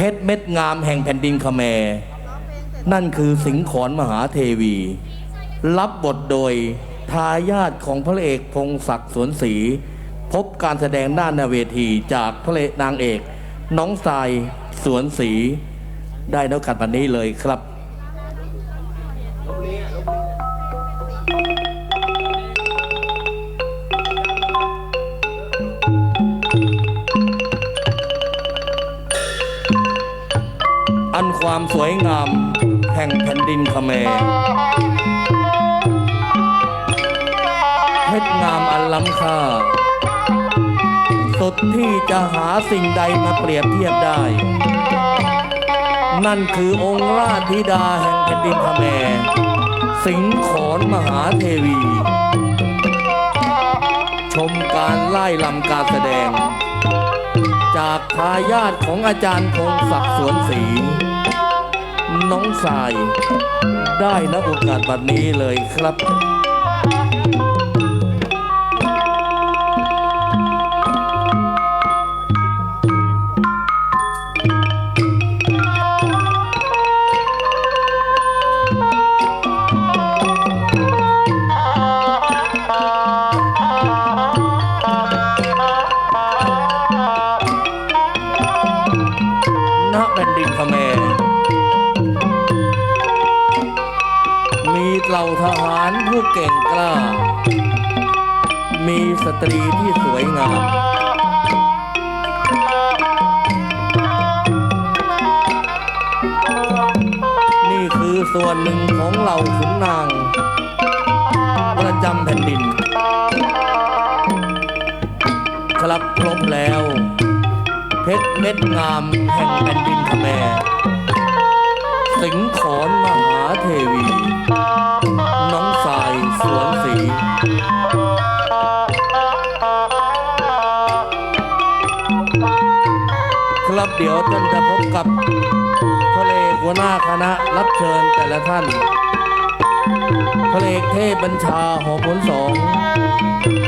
เพชรเม็ดงามแห่งแผ่นดินคแมนั่นคือสิงขอนมหาเทวี รับบทโดยทายาทของพระเอกพงศักดิ์สวนศรีพบการแสดงหน้าหนาเวทีจากพระเอกนางเอก น้องทรายสวนศรีได้แล้วกันวันนี้เลยครับ อันความสวยงาม แห่งแผ่นดินคแมร์เพชรงามอันล้ำค่า สุดที่จะหาสิ่งใดมาเปรียบเทียบได้ นั่นคือองค์ราชธิดาแห่งแผ่นดินคแมร์สิงขอนมหาเทวี ชมการไล่ลำการแสดง จากทายาทของอาจารย์พงศักดิ์สวนศรีน้องสาย ได้นะโอกาสบัดนี้เลยครับ ทหารผู้เก่งกล้า มีสตรีที่สวยงาม นี่คือส่วนหนึ่งของเหล่าขุนนาง ประจำแผ่นดิน ครับครบแล้ว เพชรเม็ดงามแห่งแผ่นดินคแมสิงขอนมหาเทวี น้องสายสวนสี ครับเดี๋ยวท่านจะพบกับพระเอกหัวหน้าคณะรับเชิญแต่ละท่านพระเอกเทพบัญชาหอผลสอง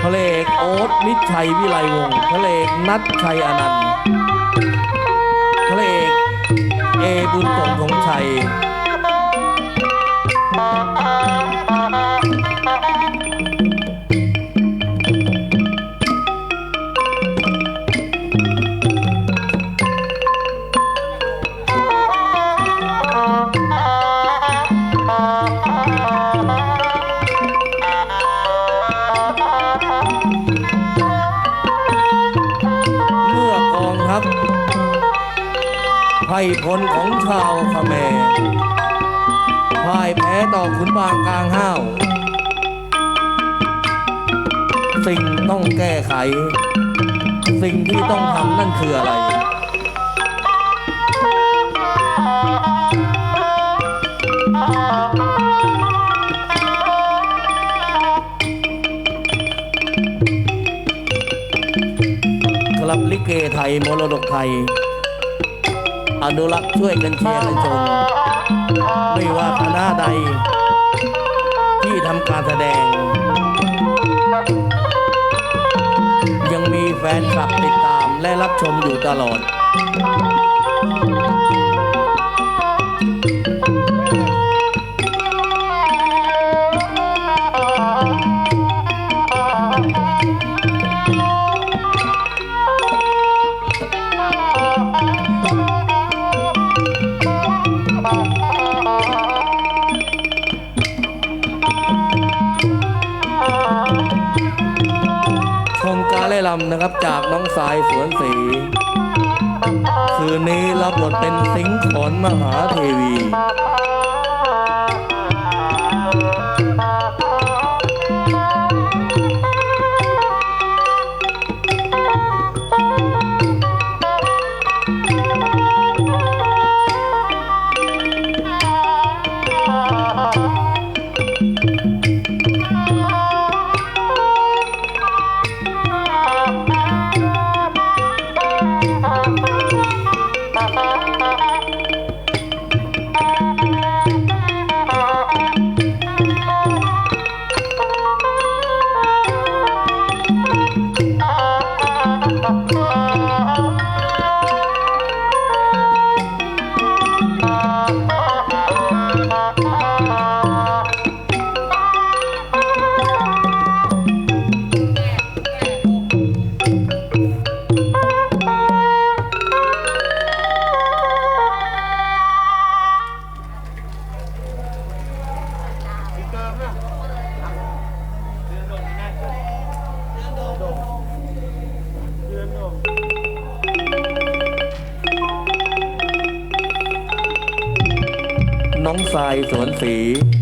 พระเอกโอ๊ตมิตรชัยวิไลวงศ์พระเอกนัทชัยอนันต์พระเอกเอบุญสงของชัย เมื่อกองทัพไพร่พลของชาวคแมร ต่อขุนบางกลางห้าว สิ่งต้องแก้ไข สิ่งที่ต้องทำนั่นคืออะไร ครับลิเกไทยมรดกไทย อนุรักษ์ช่วยกันเชียร์กันชม ไม่ว่าคณะใด ที่ทำการแสดง ยังมีแฟนคลับติดตามและรับชมอยู่ตลอดำนะครับจากน้องสายสวนสี คืนนี้รับบทเป็นสิงขอนมหาเทวี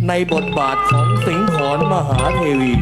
ในบทบาทของสิงห์ขอนมหาเทวี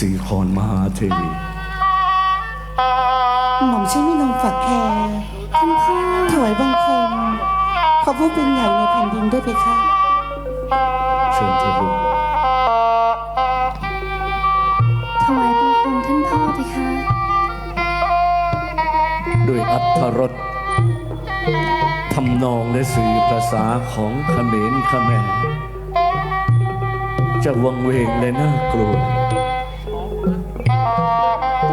สีขอนมหาเทวีหม่อมฉันไม่ลงฝักแคร์ท่านพ่อถวายบังคมขอผู้เป็นใหญ่ในแผ่นดินด้วยเพคะเชิญเธอลูกถวายบังคมท่านพ่อไปค่ะด้วยอัธรสทำนองและสื่อภาษาของเขมรเขแมรจะวังเวงและน่ากลัว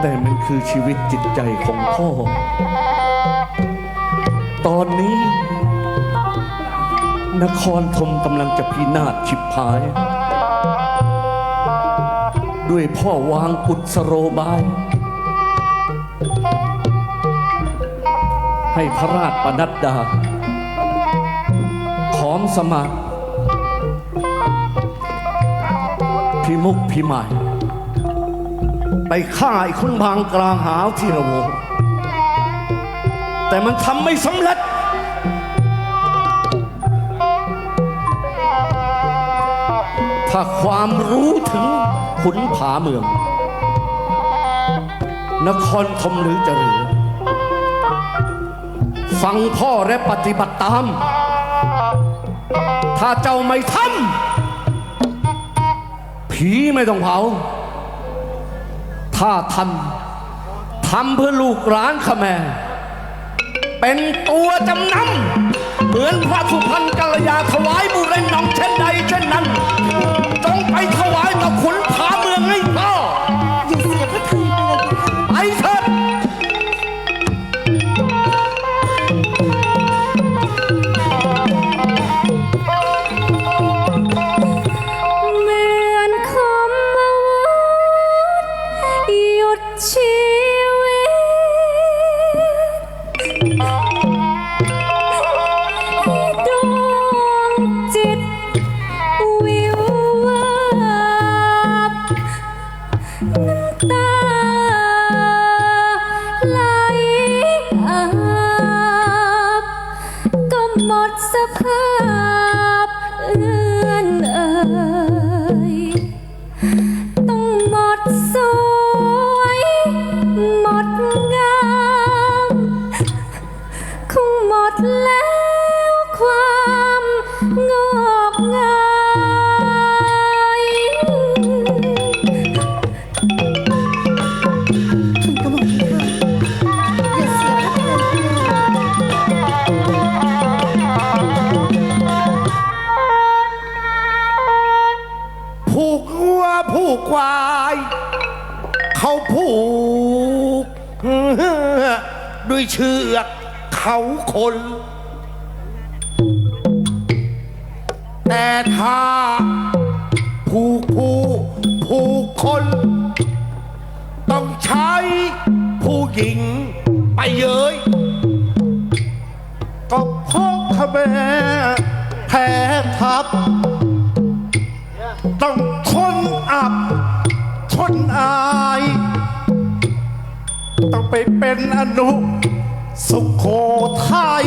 แต่มันคือชีวิตจิตใจของพ่อ ตอนนี้ นครธมกำลังจะพินาศฉิบหาย ด้วยพ่อวางกุศโรบาย ให้พระราชปนัดดา ขอมสมัครพิมุกพิมาย ไปฆ่าไอ้คนบางกลางหาวที่ระโวงแต่มันทำไม่สำเร็จ ถ้าความรู้ถึงขุนผาเมือง นครธมหรือจะเหรือฟังพ่อและปฏิบัติตาม ถ้าเจ้าไม่ทำผีไม่ต้องเผา ถ้าทำทำเพื่อลูกหลานขแมรเป็นตัวจำนำเหมือนพระสุพรรณกัลยาถวายบุเรนน้องเช่นใดเช่นนั้น จงไปถวายต่อขุนผาเมืองให้พ่อ ห ด้วยเชือกเขาคน แต่ถ้าผูกผู้ผูกคน ต้องใช้ผู้หญิงไปเย้ยก็พราะขแม่แพ้ทับ ต้องทนอับทนอาย ต้องไปเป็นอนุสุโขทัย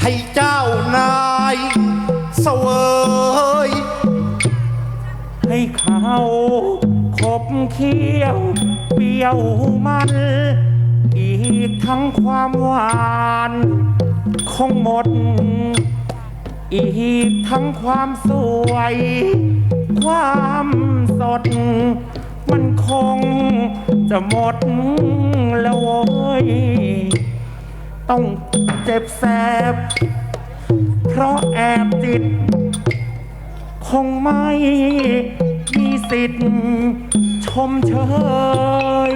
ให้เจ้านายเสวยให้เขาขบเคี้ยวเปรี้ยวมัน อีกทั้งความหวานคงหมด อีกทั้งความสวย ความสด มันคงจะหมดแล้วโว้ย ต้องเจ็บแสบ เพราะแอบจิต คงไม่มีสิทธิ์ชมเชย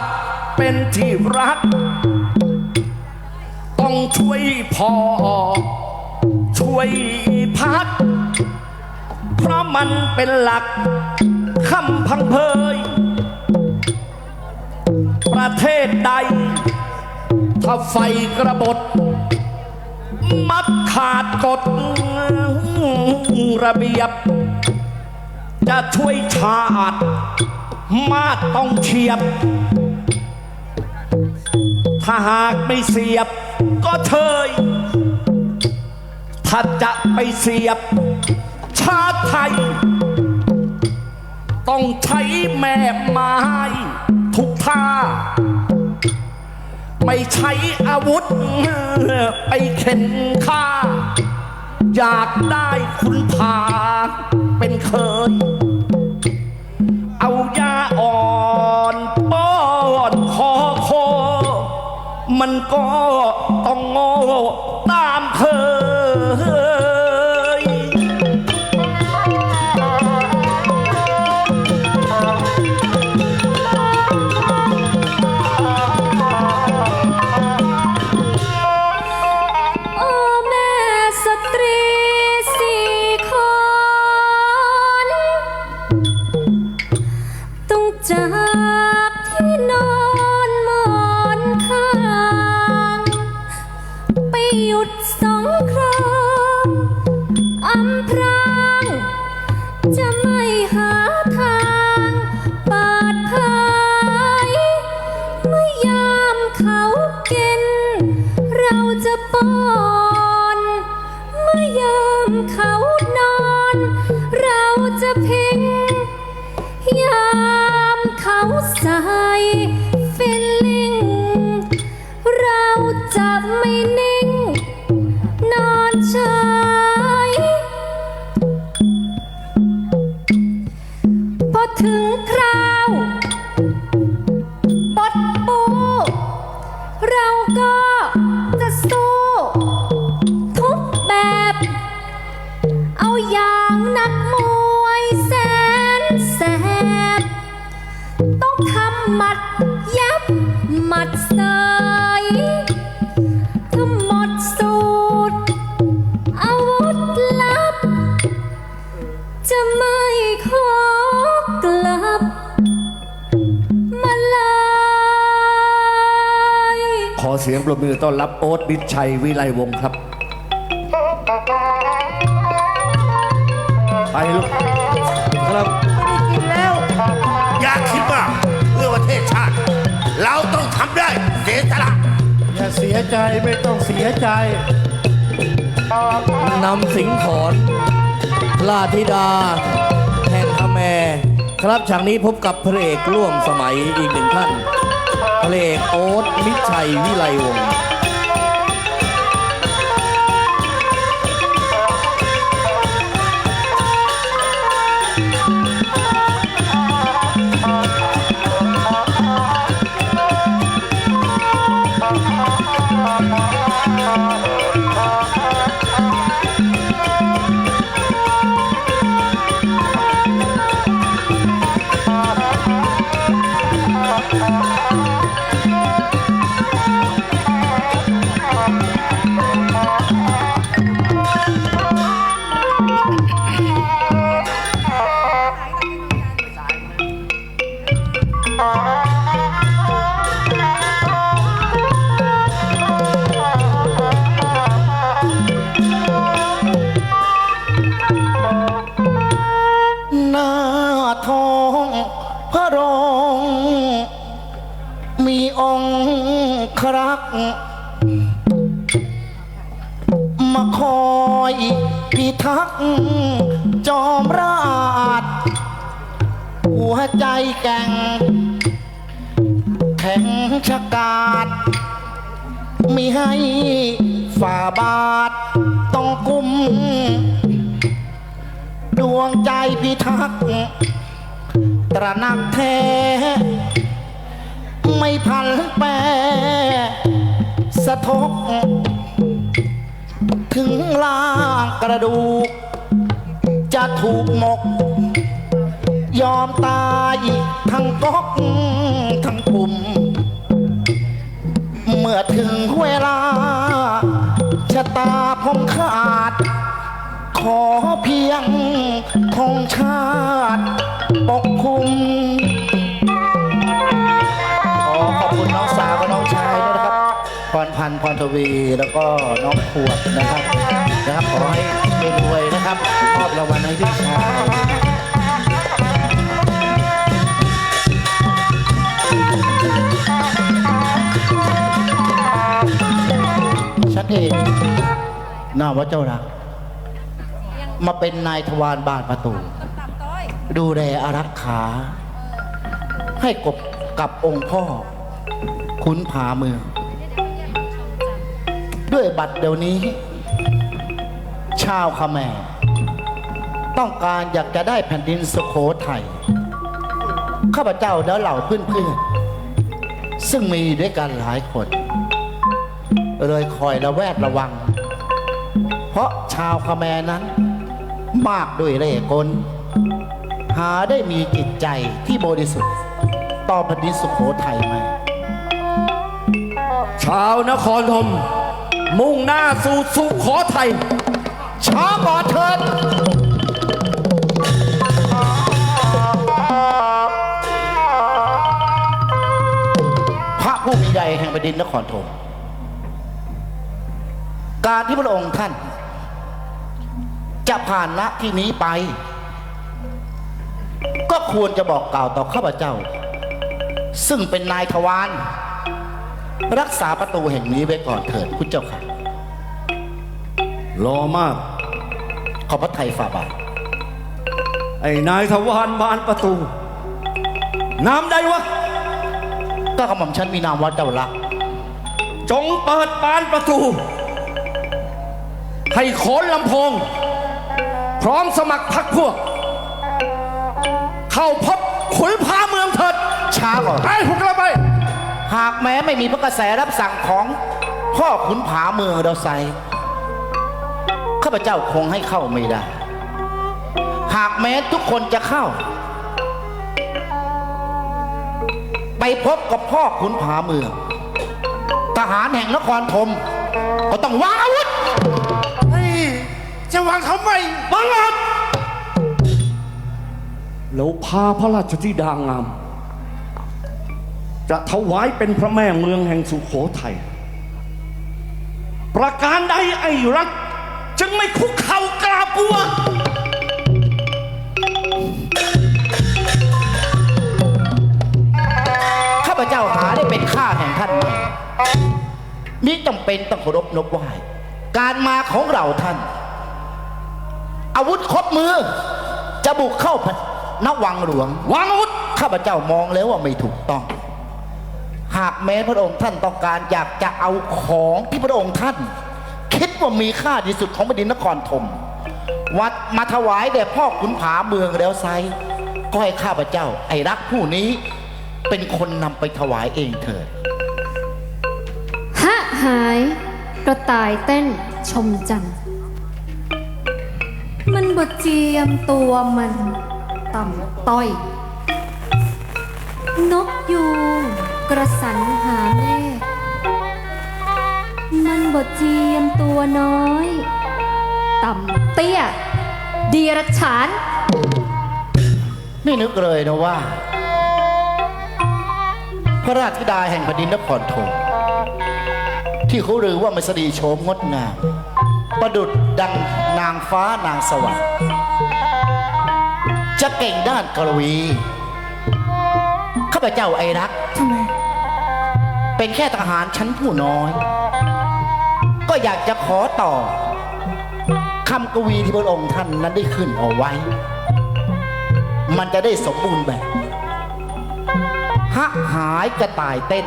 ติเป็นที่รัก ต้องช่วยพ่อ ช่วยพัก เพราะมันเป็นหลักคำพังเพย ประเทศใด ถ้าไฟกระบดมัดขาดกฎระเบียบ จะช่วยชาติ มาดต้องเฉียบ ถ้าหากไม่เสียบก็เชยถ้าจะไปเสียบ ชาติไทย ต้องใช้แม่ไม้ทุกท่า ไม่ใช้อาวุธ ไปเข็นฆ่า อยากได้คุณพาเป็นเคย ต้องทำหมัดยับหมัดเสยถ้าหมดสูตร อาวุธลับ จะไม่ขอกลับ มาเลยขอเสียงปรบมือต้อนรับโอ๊ตมิชัยวิไลวงศ์ครับ สียใจไม่ต้องเสียใจนำสิงห์ขอนราธิดาแห่งขแมรครับฉากนี้พบกับพระเอกร่วมสมัยอีกหนึ่งท่าน พระเอกโอ๊ตมิชัยวิไลวงศ์ ทักษ์จอมราชหัวใจแก่ง แข็งชะกาดมีให้ฝ่าบาทต้องกุม ดวงใจพิทักษ์ตระหนักแท้ ไม่พันแปรสะทก ถึงล่างกระดูก จะถูกหมก ยอมตายทั้งก๊อกทั้งปุ่ม เมื่อถึงเวลาชะตาผมขาด ขอเพียงธงชาติปกคุมขอขอบคุณน้องสาว พรพันธ์พรทวีแล้วก็น้องขวดนะครับนะครับ ขอให้รวยๆนะครับมอบรางวัลให้พี่ชายฉันเองนาว่าเจ้ารักมาเป็นนายทวารบานประตู ดูแลอารักขา ให้กบกับองค์พ่อ คุ้นผาเมือง ด้วยบัตรเดี๋ยวนี้ ชาวขแมต้องการอยากจะได้แผ่นดินสุโขทัยข้าพเจ้าและเหล่าเพื่อนๆซึ่งมีด้วยกันหลายคน เลยคอยระแวดระวัง เพราะชาวคแมนั้น มากด้วยเล่กลหาได้มีจิตใจที่บริสุทธิ์ต่อแผ่นดินสุโขทัยไหมชาวนครธม มุ่งหน้าสู่สุขอไทย ช้าก่อนเถิดพระผู้มีใหญ่แห่งแผ่นดินนครธมการที่พระองค์ท่าน จะผ่านณที่นี้ไป ก็ควรจะบอกกล่าวต่อข้าพเจ้า ซึ่งเป็นนายทวาร รักษาประตูแห่งนี้ไว้ก่อนเถิดคุณเจ้าค่ะ รอมาก ขอพระไทยฝ่าบาท ไอ้นายทวารบานประตูน้ำใดวะ ก็กระหม่อมฉันมีนามว่าเจ้าลักษณ์จงเปิดบานประตู ให้โขนลำโพง พร้อมสมัครพักพวก เข้าพบขุนพาเมืองเถิดช้าก่อนไอ้พวกเราไป หากแม้ไม่มีพระกระแสรับสั่งของพ่อขุนผาเมืองเราใสข้าพเจ้าคงให้เข้าไม่ได้ หากแม้ทุกคนจะเข้า ไปพบกับพ่อขุนผาเมือง ทหารแห่งนครธมก็ต้องวางอาวุธเฮ้ยจะวางทำไมบังอาจแล้วพาพระราชธิดางาม จะถวายเป็นพระแม่เมืองแห่งสุโขทัยประการใดไอ้รักจึงไม่คุกเข่ากราบกลัวข้าพเจ้าหาได้เป็นข้าแห่งท่านไม่มิจำเป็นต้องเคารพนบไหว้การมาของเราท่าน อาวุธครบมือ จะบุกเข้าพระนวังหลวง วางอาวุธ ข้าพเจ้ามองแล้วว่าไม่ถูกต้อง หากแม้พระองค์ท่านต้องการอยากจะเอาของที่พระองค์ท่าน คิดว่ามีค่าที่สุดของแผ่นดินนครธมวัดมาถวายแด่พ่อขุนผาเมืองแล้วไซก็ให้ข้าพเจ้า ไอ้รักผู้นี้เป็นคนนำไปถวายเองเถิดฮะหายกระต่ายเต้นชมจันทร์มันบดเจียมตัวมัน ต่ำต้อย นกยูง กระสันหาแม่มันบดเจียมตัวน้อย ต่ำเตี้ยเดียรฉาน นี่นึกเลยนะว่า พระราชธิดาแห่งแผ่นดินนครธมที่เขาลือว่ามันสดีโฉมงดงาม ประดุดดังนางฟ้านางสวรรค์จะเก่งด้านกรวี ข้าพเจ้าไอรักทำไม เป็นแค่ทหารชั้นผู้น้อย ก็อยากจะขอต่อคำกวีที่พระองค์ท่านนั้นได้ขึ้นเอาไว้ มันจะได้สมบูรณ์แบบฮะหายกระต่ายเต้น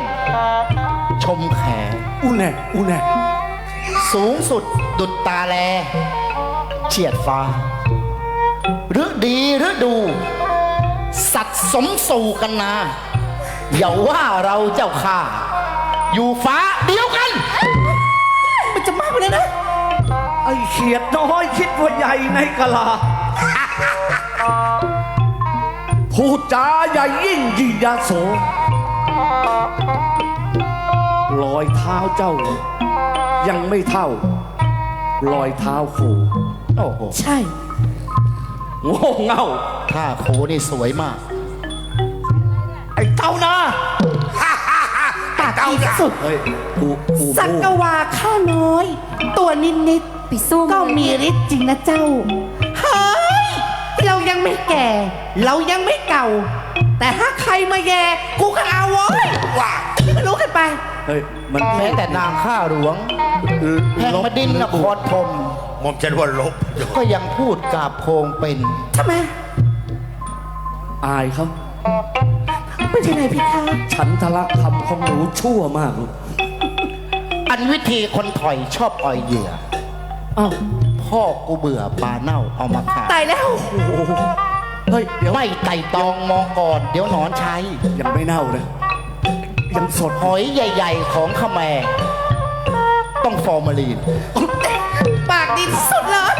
ชมแขอุแน่อุแน่สูงสุดดุดตาแล เฉียดฟ้า หรือดีหรือดู สัตว์สมสู่กันนาอย่าว่าเราเจ้าข้า อยู่ฟ้าเดียวกัน มันจะมากไปเลยนะ ไอ้เขียดน้อยคิดว่าใหญ่ในกะลาพูดจาใหญ่ยิ่งยิ่งยาโสรอยเท้าเจ้า ยังไม่เท่ารอยเท้าโคโอ้โหใช่โง่เง่า ท่าโคนี่สวยมาก ไอ้เต้านาปากดี ที่สุด เฮ้ยปูปูสักปูกวาข้าน้อย ตัวนิดนิดไปสู้ๆก็มีฤทธิ์จริงนะเจ้า เฮ้ย เรายังไม่แก่ เรายังไม่เก่า แต่ถ้าใครมาแย่กูก็เอาเว้ยว่าไม่รู้กันไป เฮ้ย มันแม้แต่นางข้าหลวงแห่งมดินนครธมหมอมฉันว่าลบ ก็ยังพูดกราบโคงเป็นทำไมอายเขา เป็นยังไงพี่คะฉันทละคำของหนูชั่วมากลูกอันวิธีคนถอยชอบอ่อยเหยื่อ อ้าวพ่อกูเบื่อปลาเน่าเอามาขายตายแล้วโอ้โหเฮ้ยเดี๋ยวไม่ไต่ตองมองก่อนเดี๋ยวหนอนใช้ยังไม่เน่าเลยยังสดหอยใหญ่ ๆ ของขแมรต้องฟอร์มาลีน ปากดีที่สุดเลย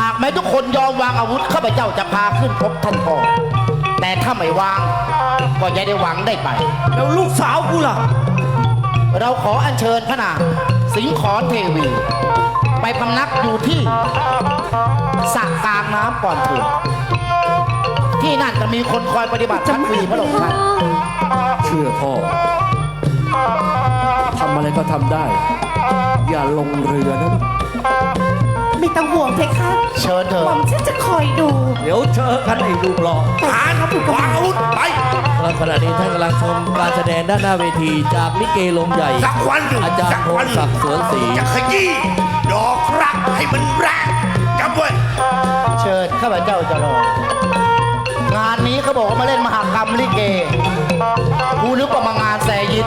หากแม้ทุกคนยอมวางอาวุธข้าพเจ้าจะพาขึ้นพบท่านพ่อ แต่ถ้าไม่วาง ก็อย่าได้หวังได้ไป แล้วลูกสาวกูล่ะ เราขออัญเชิญพระนางสิงขอนเทวี ไปพำนักอยู่ที่สระกลางน้ำก่อนเถิดที่นั่นจะมีคนคอยปฏิบัติพัดวีพระองค์ท่านเชื่อพ่อทำอะไรก็ทำได้ อย่าลงเรือนะ ไม่ต้องห่วงเพคะเชิญเถหม่ออะมฉันจะคอยดูเดี๋ยวเจอกันไอ้รูปหล่อทหารวางอาวุธไปและขณะนี้ท่านกำลังชมการแสดงด้านหน้าเวทีจากลิเกลมใหญ่ สักวันหนึ่งอาจารสัย์กพวังนศักดิ์สวนศรีจะขยี้ดอกรักให้มันแรงจำไว้เชิญข้าพเจ้าจะรองานนี้เขาบอกว่ามาเล่นมหากรรมลิเกกูนึกว่ามางานแสยิต